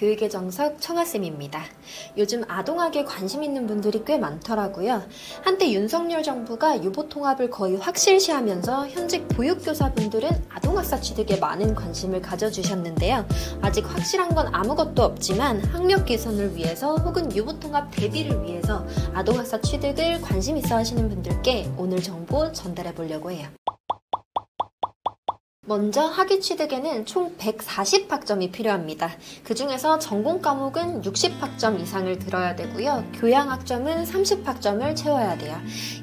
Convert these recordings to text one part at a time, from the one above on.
교육의 정석 청아쌤입니다. 요즘 아동학에 관심 있는 분들이 꽤 많더라고요. 한때 윤석열 정부가 유보 통합을 거의 확실시하면서 현직 보육교사분들은 아동학사 취득에 많은 관심을 가져주셨는데요. 아직 확실한 건 아무것도 없지만 학력 개선을 위해서 혹은 유보 통합 대비를 위해서 아동학사 취득을 관심 있어 하시는 분들께 오늘 정보 전달해 보려고 해요. 먼저 학위 취득에는 총 140학점이 필요합니다. 그 중에서 전공 과목은 60학점 이상을 들어야 되고요. 교양 학점은 30학점을 채워야 돼요.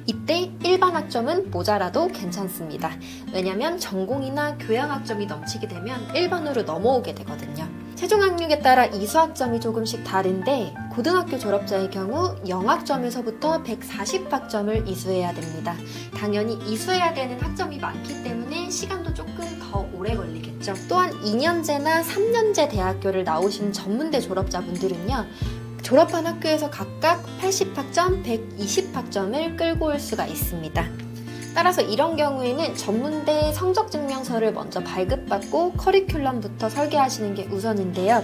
이때 일반 학점은 모자라도 괜찮습니다. 왜냐면 전공이나 교양 학점이 넘치게 되면 일반으로 넘어오게 되거든요. 최종 학력에 따라 이수학점이 조금씩 다른데 고등학교 졸업자의 경우 영학점에서부터 140학점을 이수해야 됩니다. 당연히 이수해야 되는 학점이 많기 때문에 시간도 조금 더 오래 걸리겠죠. 또한 2년제나 3년제 대학교를 나오신 전문대 졸업자분들은요. 졸업한 학교에서 각각 80학점, 120학점을 끌고 올 수가 있습니다. 따라서 이런 경우에는 전문대 성적 증명서를 먼저 발급받고 커리큘럼부터 설계하시는 게 우선인데요.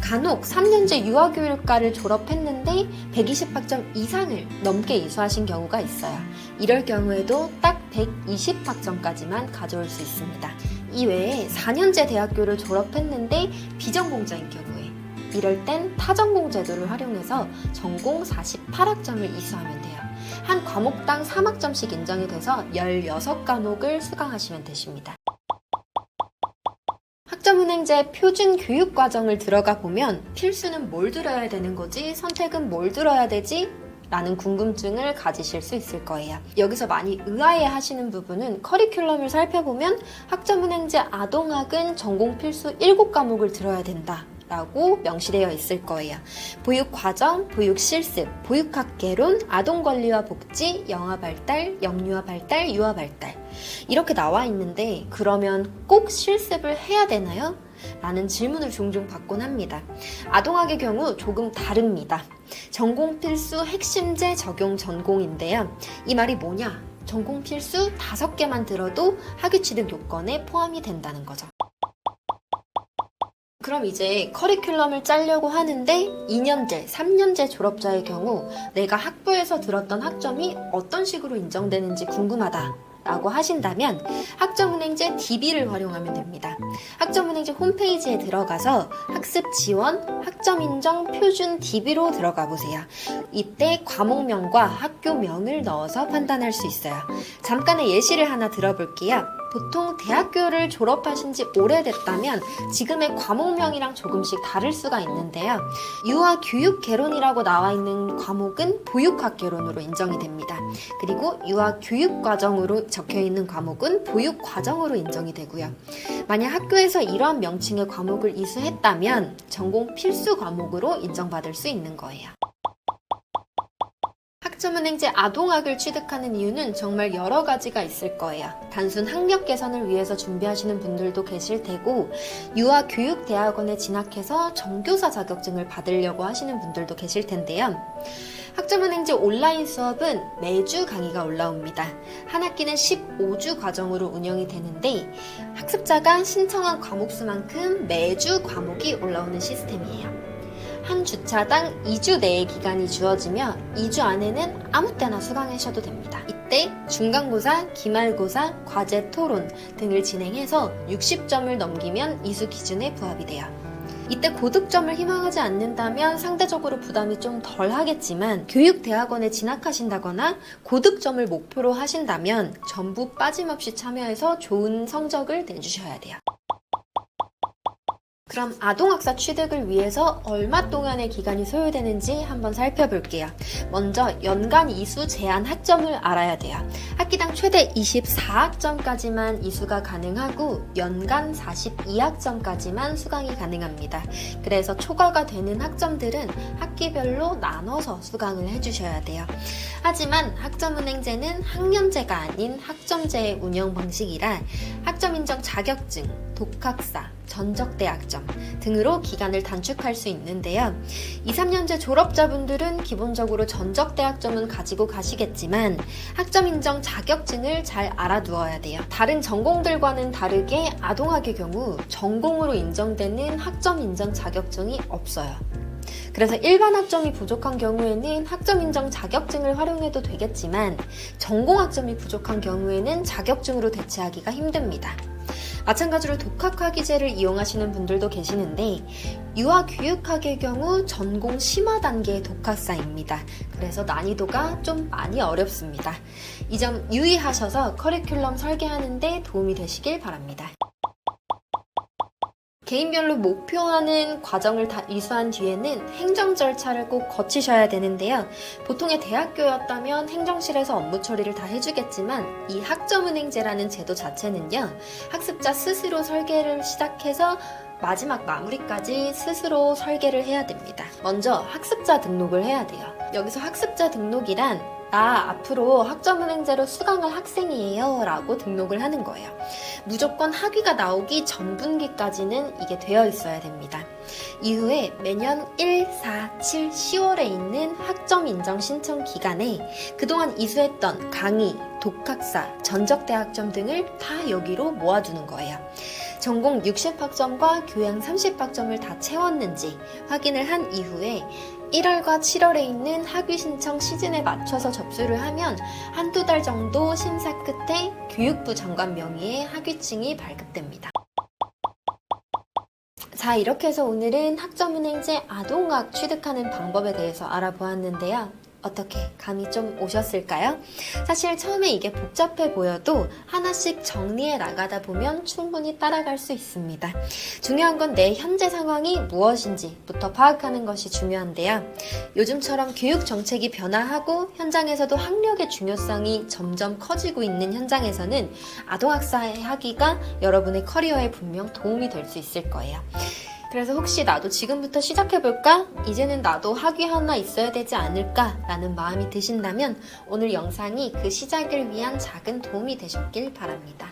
간혹 3년제 유아교육과를 졸업했는데 120학점 이상을 넘게 이수하신 경우가 있어요. 이럴 경우에도 딱 120학점까지만 가져올 수 있습니다. 이외에 4년제 대학교를 졸업했는데 비전공자인 경우에 이럴 땐 타전공 제도를 활용해서 전공 48학점을 이수하면 돼요. 한 과목당 3학점씩 인정이 돼서 16과목을 수강하시면 되십니다. 학점은행제 표준 교육 과정을 들어가 보면 필수는 뭘 들어야 되는 거지? 선택은 뭘 들어야 되지? 라는 궁금증을 가지실 수 있을 거예요. 여기서 많이 의아해 하시는 부분은 커리큘럼을 살펴보면 학점은행제 아동학은 전공 필수 7과목을 들어야 된다. 라고 명시되어 있을 거예요. 보육 과정, 보육 실습, 보육학 개론, 아동 권리와 복지, 영아 발달, 영유아 발달, 유아 발달. 이렇게 나와 있는데 그러면 꼭 실습을 해야 되나요? 라는 질문을 종종 받곤 합니다. 아동학의 경우 조금 다릅니다. 전공 필수 핵심제 적용 전공인데요. 이 말이 뭐냐? 전공 필수 5개만 들어도 학위 취득 요건에 포함이 된다는 거죠. 그럼 이제 커리큘럼을 짜려고 하는데 2년제, 3년제 졸업자의 경우 내가 학부에서 들었던 학점이 어떤 식으로 인정되는지 궁금하다. 라고 하신다면 학점은행제 DB를 활용하면 됩니다. 학점은행제 홈페이지에 들어가서 학습 지원, 학점 인정 표준 DB로 들어가 보세요. 이때 과목명과 학교명을 넣어서 판단할 수 있어요. 잠깐의 예시를 하나 들어볼게요. 보통 대학교를 졸업하신 지 오래됐다면 지금의 과목명이랑 조금씩 다를 수가 있는데요. 유아 교육 개론이라고 나와 있는 과목은 보육학 개론으로 인정이 됩니다. 그리고 유아 교육 과정으로 적혀 있는 과목은 보육 과정으로 인정이 되고요. 만약 학교에서 이러한 명칭의 과목을 이수했다면 전공 필수 과목으로 인정받을 수 있는 거예요. 학점은행제 아동학을 취득하는 이유는 정말 여러 가지가 있을 거예요. 단순 학력 개선을 위해서 준비하시는 분들도 계실 테고, 유아 교육 대학원에 진학해서 정교사 자격증을 받으려고 하시는 분들도 계실 텐데요. 학점은행제 온라인 수업은 매주 강의가 올라옵니다. 한 학기는 15주 과정으로 운영이 되는데, 학습자가 신청한 과목 수만큼 매주 과목이 올라오는 시스템이에요. 한 주차당 2주 내의 기간이 주어지며 2주 안에는 아무 때나 수강하셔도 됩니다. 이때 중간고사, 기말고사, 과제 토론 등을 진행해서 60점을 넘기면 이수 기준에 부합이 돼요. 이때 고득점을 희망하지 않는다면 상대적으로 부담이 좀 덜 하겠지만 교육대학원에 진학하신다거나 고득점을 목표로 하신다면 전부 빠짐없이 참여해서 좋은 성적을 내주셔야 돼요. 그럼 아동학사 취득을 위해서 얼마 동안의 기간이 소요되는지 한번 살펴볼게요. 먼저 연간 이수 제한 학점을 알아야 돼요. 학기당 최대 24학점까지만 이수가 가능하고 연간 42학점까지만 수강이 가능합니다. 그래서 초과가 되는 학점들은 학기별로 나눠서 수강을 해주셔야 돼요. 하지만 학점은행제는 학년제가 아닌 학점제의 운영 방식이라 학점 인정 자격증, 독학사, 전적대 학점 등으로 기간을 단축할 수 있는데요. 2, 3년제 졸업자분들은 기본적으로 전적대 학점은 가지고 가시겠지만 학점 인정 자격증을 잘 알아두어야 돼요. 다른 전공들과는 다르게 아동학의 경우 전공으로 인정되는 학점 인정 자격증이 없어요. 그래서 일반 학점이 부족한 경우에는 학점 인정 자격증을 활용해도 되겠지만 전공 학점이 부족한 경우에는 자격증으로 대체하기가 힘듭니다. 마찬가지로 독학학위제를 이용하시는 분들도 계시는데 유아교육학의 경우 전공 심화 단계의 독학사입니다. 그래서 난이도가 좀 많이 어렵습니다. 이 점 유의하셔서 커리큘럼 설계하는데 도움이 되시길 바랍니다. 개인별로 목표하는 과정을 다 이수한 뒤에는 행정 절차를 꼭 거치셔야 되는데요. 보통의 대학교였다면 행정실에서 업무 처리를 다 해주겠지만 이 학점은행제라는 제도 자체는요. 학습자 스스로 설계를 시작해서 마지막 마무리까지 스스로 설계를 해야 됩니다. 먼저 학습자 등록을 해야 돼요. 여기서 학습자 등록이란 나 앞으로 학점은행제로 수강할 학생이에요 라고 등록을 하는 거예요. 무조건 학위가 나오기 전 분기까지는 이게 되어 있어야 됩니다. 이후에 매년 1, 4, 7, 10월에 있는 학점 인정 신청 기간에 그동안 이수했던 강의, 독학사, 전적대학점 등을 다 여기로 모아두는 거예요. 전공 60학점과 교양 30학점을 다 채웠는지 확인을 한 이후에 1월과 7월에 있는 학위 신청 시즌에 맞춰서 접수를 하면 한두 달 정도 심사 끝에 교육부 장관 명의의 학위증이 발급됩니다. 자, 이렇게 해서 오늘은 학점은행제 아동학 취득하는 방법에 대해서 알아보았는데요. 어떻게 감이 좀 오셨을까요? 사실 처음에 이게 복잡해 보여도 하나씩 정리해 나가다 보면 충분히 따라갈 수 있습니다. 중요한 건 내 현재 상황이 무엇인지부터 파악하는 것이 중요한데요. 요즘처럼 교육 정책이 변화하고 현장에서도 학력의 중요성이 점점 커지고 있는 현장에서는 아동학사의 학위가 여러분의 커리어에 분명 도움이 될 수 있을 거예요. 그래서 혹시 나도 지금부터 시작해볼까? 이제는 나도 학위 하나 있어야 되지 않을까? 라는 마음이 드신다면 오늘 영상이 그 시작을 위한 작은 도움이 되셨길 바랍니다.